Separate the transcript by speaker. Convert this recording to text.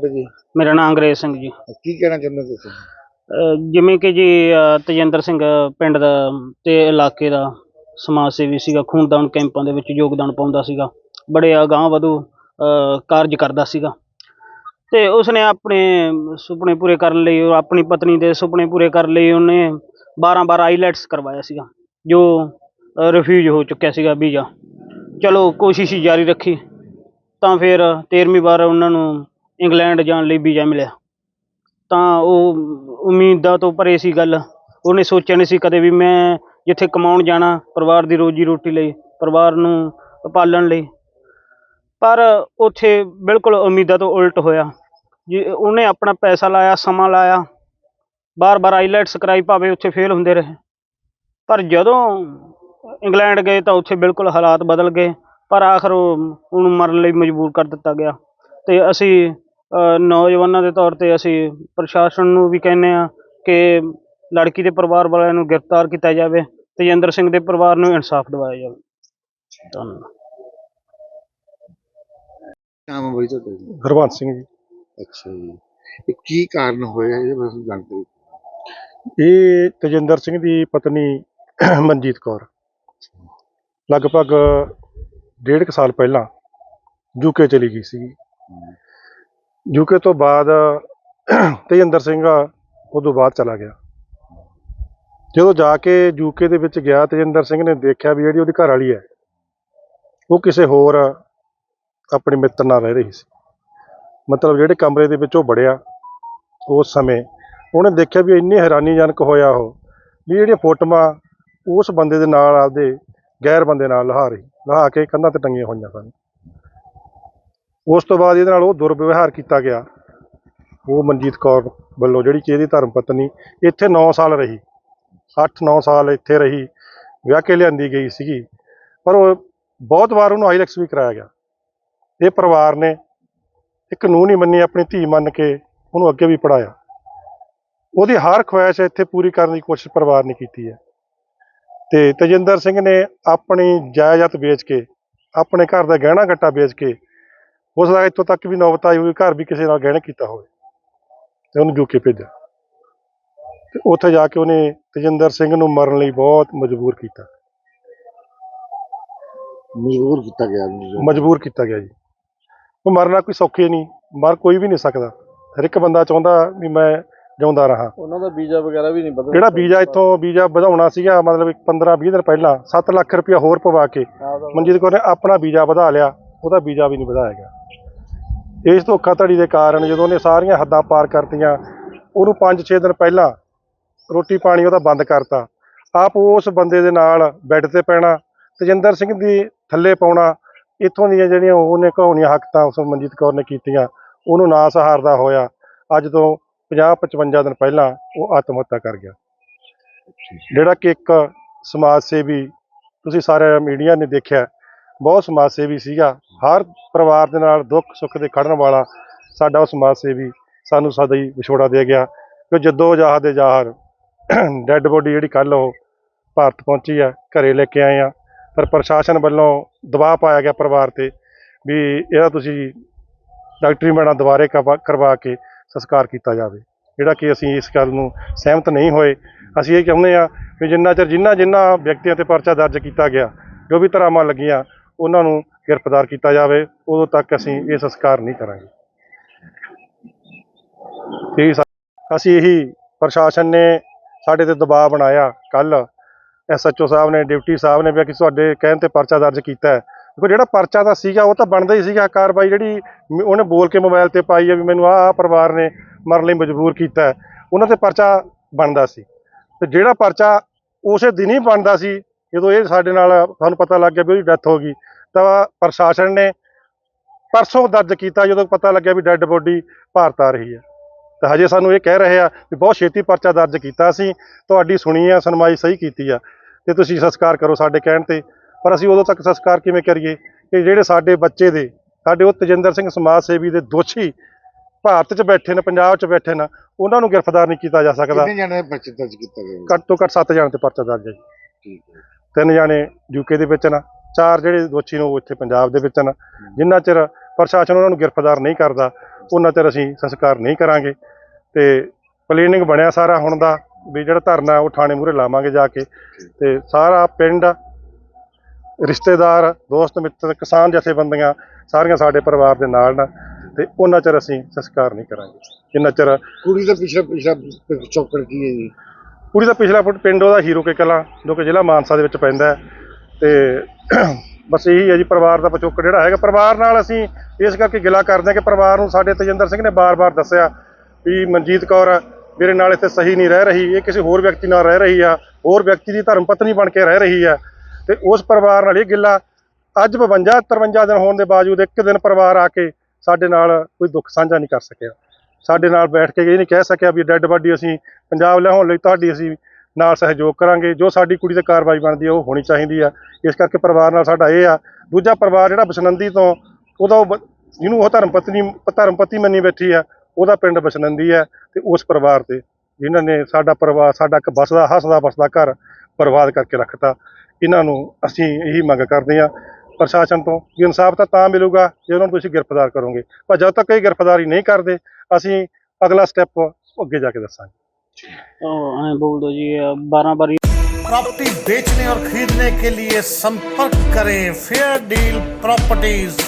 Speaker 1: ਤੁਹਾਡਾ ਜੀ?
Speaker 2: ਮੇਰਾ ਨਾਮ ਅੰਗਰੇਜ਼ ਸਿੰਘ ਜੀ।
Speaker 1: ਕੀ ਕਹਿਣਾ ਚਾਹੁੰਦੇ ਹੋ ਤੁਸੀਂ?
Speaker 2: ਅਹ ਜਿਵੇਂ ਕਿ ਜੀ ਅਹ ਤਜਿੰਦਰ ਸਿੰਘ ਪਿੰਡ ਦਾ ਤੇ ਇਲਾਕੇ ਦਾ ਸਮਾਜ ਸੇਵੀ ਸੀਗਾ ਖੂਨਦਾਨ ਕੈਂਪਾਂ ਦੇ ਵਿੱਚ ਯੋਗਦਾਨ ਪਾਉਂਦਾ ਸੀਗਾ। ਬੜੇ ਅਗਾਂਹ ਵਧੂ ਅਹ ਕਾਰਜ ਕਰਦਾ ਸੀਗਾ। ਤੇ ਉਸਨੇ ਆਪਣੇ ਸੁਪਨੇ ਪੂਰੇ ਕਰਨ ਲਈ ਉਹ ਆਪਣੀ ਪਤਨੀ ਦੇ ਸੁਪਨੇ ਪੂਰੇ ਕਰਨ ਲਈ ਉਹਨੇ 12 12 ਆਈਲੈਟਸ ਕਰਵਾਇਆ ਸੀਗਾ ਜੋ ਰਿਫਿਊਜ ਹੋ ਚੁੱਕਿਆ ਸੀਗਾ ਵੀਜ਼ਾ। ਚਲੋ ਕੋਸ਼ਿਸ਼ ਜਾਰੀ ਰੱਖੀ। ਤਾਂ ਫਿਰ 13ਵੀਂ ਵਾਰ ਉਹਨਾਂ ਨੂੰ ਇੰਗਲੈਂਡ ਜਾਣ ਲਈ ਵੀਜ਼ਾ ਮਿਲਿਆ। ਤਾਂ ਉਹ ਉਮੀਦਾਂ ਤੋਂ ਪਰੇ ਸੀ ਗੱਲ। ਉਹਨੇ ਸੋਚਿਆ ਨਹੀਂ ਸੀ ਕਦੇ ਵੀ ਮੈਂ ਜਿੱਥੇ ਕਮਾਉਣ ਜਾਣਾ, ਪਰਿਵਾਰ ਦੀ ਰੋਜੀ ਰੋਟੀ ਲਈ, ਪਰਿਵਾਰ ਨੂੰ ਪਾਲਣ ਲਈ। ਪਰ ਉੱਥੇ ਬਿਲਕੁਲ ਉਮੀਦਾਂ ਤੋਂ ਉਲਟ ਹੋਇਆ। ਜੀ ਉਹਨੇ ਆਪਣਾ ਪੈਸਾ ਲਾਇਆ, ਸਮਾਂ ਲਾਇਆ, ਬਾਰ-ਬਾਰ ਆਈਲੈਟਸ ਕਰਾਈ ਭਾਵੇਂ ਉੱਥੇ ਫੇਲ ਹੁੰਦੇ ਰਹੇ। ਪਰ ਜਦੋਂ ਇੰਗਲੈਂਡ ਗਏ ਤਾਂ ਉੱਥੇ ਬਿਲਕੁਲ ਹਾਲਾਤ ਬਦਲ ਗਏ। ਪਰ ਆਖਰ ਉਹਨੂੰ ਮਰਨ ਲਈ ਮਜਬੂਰ ਕਰ ਦਿੱਤਾ ਗਿਆ। ਤੇ ਅਸੀਂ ਨੌਜਵਾਨਾਂ ਦੇ ਤੌਰ ਤੇ ਅਸੀਂ ਪ੍ਰਸ਼ਾਸਨ ਨੂੰ ਵੀ ਕਹਿੰਦੇ ਆ ਕਿ ਲੜਕੀ ਦੇ ਪਰਿਵਾਰ ਵਾਲਿਆਂ ਨੂੰ ਗ੍ਰਿਫਤਾਰ ਕੀਤਾ ਜਾਵੇ ਤੇਜਿੰਦਰ ਸਿੰਘ ਦੇ ਪਰਿਵਾਰ ਨੂੰ ਇਨਸਾਫ ਦਿਵਾਇਆ ਜਾਵੇ। ਧੰਨਵਾਦ।
Speaker 1: ਨਾਮ ਹੈ ਬਾਈ ਤੁਹਾਡਾ ਜੀ।
Speaker 3: ਹਰਵੰਤ ਸਿੰਘ ਜੀ।
Speaker 1: ਅੱਛਾ ਜੀ। ਇਹ ਕੀ ਕਾਰਨ ਹੋਇਆ ਇਹਦੇ ਬਾਰੇ ਜਾਣਕਾਰੀ
Speaker 3: ਇਹ ਤਜਿੰਦਰ ਸਿੰਘ ਦੀ ਪਤਨੀ ਮਨਜੀਤ ਕੌਰ। ਲਗਭਗ ਡੇਢ ਕੁ ਸਾਲ ਪਹਿਲਾਂ ਯੂਕੇ ਚਲੀ ਗਈ ਸੀ ਯੂਕੇ ਤੋਂ ਬਾਅਦ ਤੇਜਿੰਦਰ ਸਿੰਘ ਉਦੋਂ ਬਾਅਦ ਚਲਾ ਗਿਆ। ਜਦੋਂ ਜਾ ਕੇ ਯੂਕੇ ਦੇ ਵਿੱਚ ਗਿਆ, ਤੇਜਿੰਦਰ ਸਿੰਘ ਨੇ ਦੇਖਿਆ ਵੀ ਜਿਹੜੀ ਉਹਦੀ ਘਰ ਵਾਲੀ ਹੈ, ਉਹ ਕਿਸੇ ਹੋਰ ਆਪਣੇ ਮਿੱਤਰ ਨਾਲ ਰਹਿ ਰਹੀ ਸੀ। ਮਤਲਬ ਜਿਹੜੇ ਕਮਰੇ ਦੇ ਵਿੱਚ ਉਹ ਵੜਿਆ ਉਸ ਸਮੇਂ, ਉਹਨੇ ਦੇਖਿਆ ਵੀ ਇੰਨੀ ਹੈਰਾਨੀਜਨਕ ਹੋਇਆ ਉਹ, ਵੀ ਜਿਹੜੀਆਂ ਫੋਟੋਆਂ ਉਸ ਬੰਦੇ ਦੇ ਨਾਲ ਆਪਦੇ ਗੈਰ ਬੰਦੇ ਨਾਲ ਲਹਾ ਰਹੀ, ਲਹਾ ਕੇ ਕੰਧਾਂ ਤੇ ਟੰਗੀਆਂ ਹੋਈਆਂ ਸਨ। ਉਸ ਤੋਂ ਬਾਅਦ ਇਹਦੇ ਨਾਲ ਉਹ ਦੁਰਵਿਵਹਾਰ ਕੀਤਾ ਗਿਆ। ਉਹ ਮਨਜੀਤ ਕੌਰ ਵੱਲੋਂ ਜਿਹੜੀ ਕਿ ਇਹਦੀ ਧਰਮ ਪਤਨੀ ਇੱਥੇ 9 ਸਾਲ ਰਹੀ। 8-9 ਸਾਲ ਇੱਥੇ ਰਹੀ, ਵਿਆਹ ਕੇ ਲਿਆਂਦੀ ਗਈ ਸੀਗੀ। ਪਰ ਉਹ ਬਹੁਤ ਵਾਰ ਉਹਨੂੰ ਆਈਲੈਕਸ ਵੀ ਕਰਾਇਆ ਗਿਆ। ਇਹ ਪਰਿਵਾਰ ਨੇ ਇੱਕ ਕਾਨੂੰਨ ਨਹੀਂ ਮੰਨੀ, ਆਪਣੀ ਧੀ ਮੰਨ ਕੇ ਉਹਨੂੰ ਅੱਗੇ ਵੀ ਪੜਾਇਆ ਉਹਦੀ ਹਰ ਖੁਆਇਸ਼ ਇੱਥੇ ਪੂਰੀ ਕਰਨ ਦੀ ਕੋਸ਼ਿਸ਼ ਪਰਿਵਾਰ ਨੇ ਕੀਤੀ ਹੈ। ਤੇ ਤਜਿੰਦਰ ਸਿੰਘ ਨੇ ਆਪਣੀ ਜਾਇਦਾਦ ਵੇਚ ਕੇ, ਆਪਣੇ ਘਰ ਦਾ ਗਹਿਣਾ ਗੱਟਾ ਵੇਚ ਕੇ ਉਸ ਦਾ ਇੱਥੋਂ ਤੱਕ ਵੀ ਨੌਬਤ ਆਈ ਹੋਈ ਘਰ ਵੀ ਕਿਸੇ ਨਾਲ ਗਹਿਣੇ ਕੀਤਾ ਹੋਵੇ ਤੇ ਉਹਨੂੰ ਯੂਕੇ ਭੇਜਿਆ। ਤੇ ਉੱਥੇ ਜਾ ਕੇ ਉਹਨੇ ਤਜਿੰਦਰ ਸਿੰਘ ਨੂੰ ਮਰਨ ਲਈ ਬਹੁਤ ਮਜਬੂਰ ਕੀਤਾ।
Speaker 1: ਮਜਬੂਰ ਕੀਤਾ ਗਿਆ ਜੀ।
Speaker 3: ਮਜਬੂਰ ਕੀਤਾ ਗਿਆ ਜੀ। ਉਹ ਮਰਨਾ ਕੋਈ ਸੌਖੇ ਨਹੀਂ ਮਰ ਕੋਈ ਵੀ ਨਹੀਂ ਸਕਦਾ। ਹਰ ਇੱਕ ਬੰਦਾ ਚਾਹੁੰਦਾ ਵੀ ਮੈਂ ਜਿਉਂਦਾ ਰਹਾ।
Speaker 4: ਉਹਨਾਂ ਦਾ ਵੀਜ਼ਾ ਵਗੈਰਾ ਵੀ ਨਹੀਂ ਬਦਲ
Speaker 3: ਜਿਹੜਾ ਵੀਜ਼ਾ ਇੱਥੋਂ ਵੀਜ਼ਾ ਵਧਾਉਣਾ ਸੀਗਾ ਮਤਲਬ 15 20 ਦਿਨ ਪਹਿਲਾਂ 7 ਲੱਖ ਰੁਪਇਆ ਹੋਰ ਪਵਾ ਕੇ ਮਨਜੀਤ ਕੌਰ ਨੇ ਆਪਣਾ ਵੀਜ਼ਾ ਵਧਾ ਲਿਆ ਉਹਦਾ ਵੀਜ਼ਾ ਵੀ ਨਹੀਂ ਵਧਾਇਆ ਗਿਆ। ਇਸ ਧੋਖਾਧੜੀ ਦੇ ਕਾਰਨ ਜਦੋਂ ਉਹਨੇ ਸਾਰੀਆਂ ਹੱਦਾਂ ਪਾਰ ਕਰਤੀਆਂ, ਉਹਨੂੰ 5-6 ਦਿਨ ਪਹਿਲਾਂ ਰੋਟੀ ਪਾਣੀ ਉਹਦਾ ਬੰਦ ਕਰਤਾ। ਆਪ ਉਸ ਬੰਦੇ ਦੇ ਨਾਲ ਬੈੱਡ ਤੇ ਪੈਣਾ, ਤਜਿੰਦਰ ਸਿੰਘ ਦੀ ਥੱਲੇ ਪਾਉਣਾ, ਇੱਥੋਂ ਦੀਆਂ ਜਿਹੜੀਆਂ ਉਹਨੇ ਕਹਾਉਣੀਆਂ ਹੱਕਤਾਂ ਉਸ ਮਨਜੀਤ ਕੌਰ ਨੇ ਕੀਤੀਆਂ, ਉਹਨੂੰ ਨਾ ਸਹਾਰਦਾ ਹੋਇਆ, ਅੱਜ ਤੋਂ 50-55 ਦਿਨ ਪਹਿਲਾਂ ਉਹ ਆਤਮ ਹੱਤਿਆ ਕਰ ਗਿਆ। ਜਿਹੜਾ ਕਿ ਇੱਕ ਸਮਾਜ ਸੇਵੀ, ਤੁਸੀਂ ਸਾਰੇ ਮੀਡੀਆ ਨੇ ਦੇਖਿਆ, ਬਹੁਤ ਸਮਾਜ ਸੇਵੀ ਸੀਗਾ ਹਰ ਪਰਿਵਾਰ ਦੇ ਨਾਲ ਦੁੱਖ ਸੁੱਖ ਦੇ ਖੜਨ ਵਾਲਾ ਸਾਡਾ ਉਹ ਸਮਾਜ ਸੇਵੀ ਸਾਨੂੰ ਸਦਾ ਹੀ ਵਿਛੋੜਾ ਦੇ ਗਿਆ। ਕਿ ਜਦੋਂ ਜਾਹ ਦੇ ਜ਼ਾਹਰ ਡੈੱਡ ਬੋਡੀ ਜਿਹੜੀ ਕੱਲ ਉਹ ਭਾਰਤ ਪਹੁੰਚੀ ਆ, ਘਰੇ ਲੈ ਕੇ ਆਏ ਆ। ਪਰ ਪ੍ਰਸ਼ਾਸਨ ਵੱਲੋਂ ਦਬਾਅ ਪਾਇਆ ਗਿਆ ਪਰਿਵਾਰ ਤੇ ਵੀ ਇਹਦਾ ਤੁਸੀਂ ਡਾਕਟਰੀ ਮੈਣਾ ਦੁਬਾਰੇ ਕਰਵਾ ਕਰਵਾ ਕੇ ਸੰਸਕਾਰ ਕੀਤਾ ਜਾਵੇ। ਜਿਹੜਾ ਕਿ ਅਸੀਂ ਇਸ ਗੱਲ ਨੂੰ ਸਹਿਮਤ ਨਹੀਂ ਹੋਏ, ਅਸੀਂ ਇਹ ਚਾਹੁੰਦੇ ਆ ਵੀ ਜਿੰਨਾ ਚਿਰ ਜਿੰਨਾ ਜਿੰਨਾ ਵਿਅਕਤੀਆਂ ਤੇ ਪਰਚਾ ਦਰਜ ਕੀਤਾ ਗਿਆ, ਜੋ ਵੀ ਧਰਾਵਾਂ ਲੱਗੀਆਂ, ਉਹਨਾਂ ਨੂੰ ਗ੍ਰਿਫਤਾਰ ਕੀਤਾ ਜਾਵੇ, ਉਦੋਂ ਤੱਕ ਅਸੀਂ ਇਹ ਸੰਸਕਾਰ ਨਹੀਂ ਕਰਾਂਗੇ। ਠੀਕ ਅਸੀਂ ਇਹੀ ਪ੍ਰਸ਼ਾਸਨ ਨੇ ਸਾਡੇ ਤੇ ਦਬਾਅ ਬਣਾਇਆ ਕੱਲ ਐਸਐਚਓ ਸਾਹਿਬ ਨੇ, ਡਿਪਟੀ ਸਾਹਿਬ ਨੇ ਵੀ ਕਿ ਤੁਹਾਡੇ ਕਹਿਣ ਤੇ ਪਰਚਾ ਦਰਜ ਕੀਤਾ ਹੈ। ਦੇਖੋ, ਜਿਹੜਾ ਪਰਚਾ ਤਾਂ ਸੀਗਾ, ਉਹ ਤਾਂ ਬਣਦਾ ਹੀ ਸੀਗਾ ਕਾਰਵਾਈ ਜਿਹੜੀ ਉਹਨੇ ਬੋਲ ਕੇ ਮੋਬਾਈਲ ਤੇ ਪਾਈ ਹੈ ਵੀ ਮੈਨੂੰ ਆਹ ਪਰਿਵਾਰ ਨੇ ਮਰਨ ਲਈ ਮਜਬੂਰ ਕੀਤਾ ਉਹਨਾਂ ਤੇ ਪਰਚਾ ਬਣਦਾ ਸੀ। ਤੇ ਜਿਹੜਾ ਪਰਚਾ ਉਸੇ ਦਿਨ ਹੀ ਬਣਦਾ ਸੀ, ਜਦੋਂ ਇਹ ਸਾਡੇ ਨਾਲ ਸਾਨੂੰ ਪਤਾ ਲੱਗ ਗਿਆ ਵੀ ਉਹਦੀ ਡੈਥ ਹੋ ਗਈ। ਤਾਂ ਪ੍ਰਸ਼ਾਸਨ ਨੇ ਪਰਸੋਂ ਦਰਜ ਕੀਤਾ ਜਦੋਂ ਪਤਾ ਲੱਗਿਆ ਵੀ ਡੈੱਡ ਬੋਡੀ ਭਾਰਤ ਆ ਰਹੀ ਹੈ। ਤਾਂ ਹਜੇ ਸਾਨੂੰ ਇਹ ਕਹਿ ਰਹੇ ਆ ਵੀ ਬਹੁਤ ਛੇਤੀ ਪਰਚਾ ਦਰਜ ਕੀਤਾ ਸੀ। ਤੁਹਾਡੀ ਸੁਣੀ ਆ ਸੁਣਵਾਈ ਸਹੀ ਕੀਤੀ ਆ ਤੇ ਤੁਸੀਂ ਸੰਸਕਾਰ ਕਰੋ ਸਾਡੇ ਕਹਿਣ ਤੇ। ਪਰ ਅਸੀਂ ਉਦੋਂ ਤੱਕ ਸੰਸਕਾਰ ਕਿਵੇਂ ਕਰੀਏ? ਕਿ ਜਿਹੜੇ ਸਾਡੇ ਬੱਚੇ ਦੇ ਸਾਡੇ ਉਹ ਤਜਿੰਦਰ ਸਿੰਘ ਸਮਾਜ ਸੇਵੀ ਦੇ ਦੋਸ਼ੀ ਭਾਰਤ 'ਚ ਬੈਠੇ ਨੇ ਪੰਜਾਬ 'ਚ ਬੈਠੇ ਨੇ ਉਹਨਾਂ ਨੂੰ ਗ੍ਰਿਫਤਾਰ ਨਹੀਂ ਕੀਤਾ ਜਾ ਸਕਦਾ।
Speaker 1: ਕਿੰਨੇ ਜਣੇ ਪਰਚੇ ਦਰਜ ਕੀਤਾ ਗਿਆ?
Speaker 3: ਘੱਟ ਤੋਂ ਘੱਟ 7 ਜਣੇ ਤੇ ਪਰਚਾ ਦਰਜ ਹੈ ਜੀ।
Speaker 1: ਠੀਕ ਹੈ।
Speaker 3: ਤਿੰਨ ਜਾਣੇ ਯੂਕੇ ਦੇ ਵਿੱਚ ਨੇ। ਚਾਰ ਜਿਹੜੇ ਦੋਸ਼ੀ ਨੇ ਉਹ ਇੱਥੇ ਪੰਜਾਬ ਦੇ ਵਿੱਚ ਨੇ ਜਿੰਨਾ ਚਿਰ ਪ੍ਰਸ਼ਾਸਨ ਉਹਨਾਂ ਨੂੰ ਗ੍ਰਿਫਤਾਰ ਨਹੀਂ ਕਰਦਾ ਉਹਨਾਂ ਚਿਰ ਅਸੀਂ ਸੰਸਕਾਰ ਨਹੀਂ ਕਰਾਂਗੇ। ਤੇ ਪਲੈਨਿੰਗ ਬਣਿਆ ਸਾਰਾ ਹੁਣ ਦਾ ਵੀ ਜਿਹੜਾ ਧਰਨਾ ਉਹ ਥਾਣੇ ਮੂਹਰੇ ਲਾਵਾਂਗੇ ਜਾ ਕੇ। ਤੇ ਸਾਰਾ ਪਿੰਡ ਰਿਸ਼ਤੇਦਾਰ ਦੋਸਤ ਮਿੱਤਰ ਕਿਸਾਨ ਜਥੇਬੰਦੀਆਂ ਸਾਰੀਆਂ ਸਾਡੇ ਪਰਿਵਾਰ ਦੇ ਨਾਲ ਨੇ ਤੇ ਉਹਨਾਂ ਚਿਰ ਅਸੀਂ ਸੰਸਕਾਰ ਨਹੀਂ ਕਰਾਂਗੇ। ਜਿੰਨਾ ਚਿਰ
Speaker 1: ਕੁੜੀ ਦਾ ਪਿਛਲਾ ਪਿਛਲਾ ਚੌਕੜ ਕੀ ਹੈ ਜੀ?
Speaker 3: ਕੁੜੀ ਦਾ ਪਿਛਲਾ ਪਿੰਡ ਉਹਦਾ ਹੀਰੋ ਕੇ ਕਲਾਂ ਜੋ ਕਿ ਜ਼ਿਲ੍ਹਾ ਮਾਨਸਾ ਦੇ ਵਿੱਚ ਪੈਂਦਾ ਹੈ। ਤੇ ਬਸ ਇਹੀ ਹੈ ਜੀ, ਪਰਿਵਾਰ ਦਾ ਪਿਛੋਕੜ ਜਿਹੜਾ ਹੈਗਾ। ਪਰਿਵਾਰ ਨਾਲ ਅਸੀਂ ਇਸ ਕਰਕੇ ਗਿਲਾ ਕਰਦੇ ਹਾਂ ਕਿ ਪਰਿਵਾਰ ਨੂੰ ਸਾਡੇ ਤੇਜਿੰਦਰ ਸਿੰਘ ਨੇ ਬਾਰ-ਬਾਰ ਦੱਸਿਆ ਵੀ ਮਨਜੀਤ ਕੌਰ ਮੇਰੇ ਨਾਲ ਇੱਥੇ ਸਹੀ ਨਹੀਂ ਰਹਿ ਰਹੀ, ਇਹ ਕਿਸੇ ਹੋਰ ਵਿਅਕਤੀ ਨਾਲ ਰਹਿ ਰਹੀ ਆ, ਹੋਰ ਵਿਅਕਤੀ ਦੀ ਧਰਮ ਪਤਨੀ ਬਣ ਕੇ ਰਹਿ ਰਹੀ ਆ। ਤੇ ਉਸ ਪਰਿਵਾਰ ਨਾਲ ਇਹ ਗਿਲਾ, ਅੱਜ 52 53 ਦਿਨ ਹੋਣ ਦੇ ਬਾਵਜੂਦ ਇੱਕ ਦਿਨ ਪਰਿਵਾਰ ਆ ਕੇ ਸਾਡੇ ਨਾਲ ਕੋਈ ਦੁੱਖ ਸਾਂਝਾ ਨਹੀਂ ਕਰ ਸਕਿਆ। ਸਾਡੇ ਨਾਲ ਬੈਠ ਕੇ ਇਹ ਨਹੀਂ ਕਹਿ ਸਕਿਆ ਵੀ ਡੈੱਡ ਬਾਡੀ ਅਸੀਂ ਪੰਜਾਬ ਲਿਆਉਣ ਲਈ ਤੁਹਾਡੀ ਅਸੀਂ ਨਾਲ ਸਹਿਯੋਗ ਕਰਾਂਗੇ, ਜੋ ਸਾਡੀ ਕੁੜੀ ਤੇ ਕਾਰਵਾਈ ਬਣਦੀ ਹੈ ਉਹ ਹੋਣੀ ਚਾਹੀਦੀ ਆ। ਇਸ ਕਰਕੇ ਪਰਿਵਾਰ ਨਾਲ ਸਾਡਾ ਇਹ ਆ। ਦੂਜਾ ਪਰਿਵਾਰ ਜਿਹੜਾ ਬਸਨੰਦੀ ਤੋਂ, ਉਹਦਾ ਉਹ ਬ- ਜਿਹਨੂੰ ਉਹ ਧਰਮ ਪਤਨੀ ਧਰਮ ਪਤੀ ਮੰਨੀ ਬੈਠੀ ਆ, ਉਹਦਾ ਪਿੰਡ ਬਸਨੰਦੀ ਹੈ ਤੇ ਉਸ ਪਰਿਵਾਰ ਤੇ, ਜਿਨ੍ਹਾਂ ਨੇ ਸਾਡਾ ਪਰਿਵਾਰ, ਸਾਡਾ ਇੱਕ ਬਸਦਾ ਹੱਸਦਾ ਬਸਦਾ ਘਰ ਬਰਬਾਦ ਕਰਕੇ ਰੱਖਤਾ। ਇਹਨਾਂ ਨੂੰ ਅਸੀਂ ਇਹੀ ਮੰਗ ਕਰਦੇ ਹਾਂ ਪ੍ਰਸ਼ਾਸਨ ਤੋਂ ਕਿ ਇਨਸਾਫ ਤਾਂ ਤਾਂ ਮਿਲੂਗਾ, ਜੇ ਉਹਨਾਂ ਨੂੰ ਤੁਸੀਂ ਗ੍ਰਿਫਤਾਰ ਕਰੋਗੇ। ਪਰ ਜਦ ਤੱਕ ਇਹ ਗ੍ਰਿਫਤਾਰੀ ਨਹੀਂ ਕਰਦੇ, ਅਸੀਂ ਅਗਲਾ ਸਟੈਪ ਅੱਗੇ ਜਾ ਕੇ ਦੱਸਾਂਗੇ।
Speaker 2: ਉਹ ਐਂ ਬੋਲ ਦੋ ਜੀ 12 ਵਾਰੀ
Speaker 4: प्रॉपर्टी बेचने और खरीदने के लिए संपर्क करें फेयर डील प्रॉपर्टीज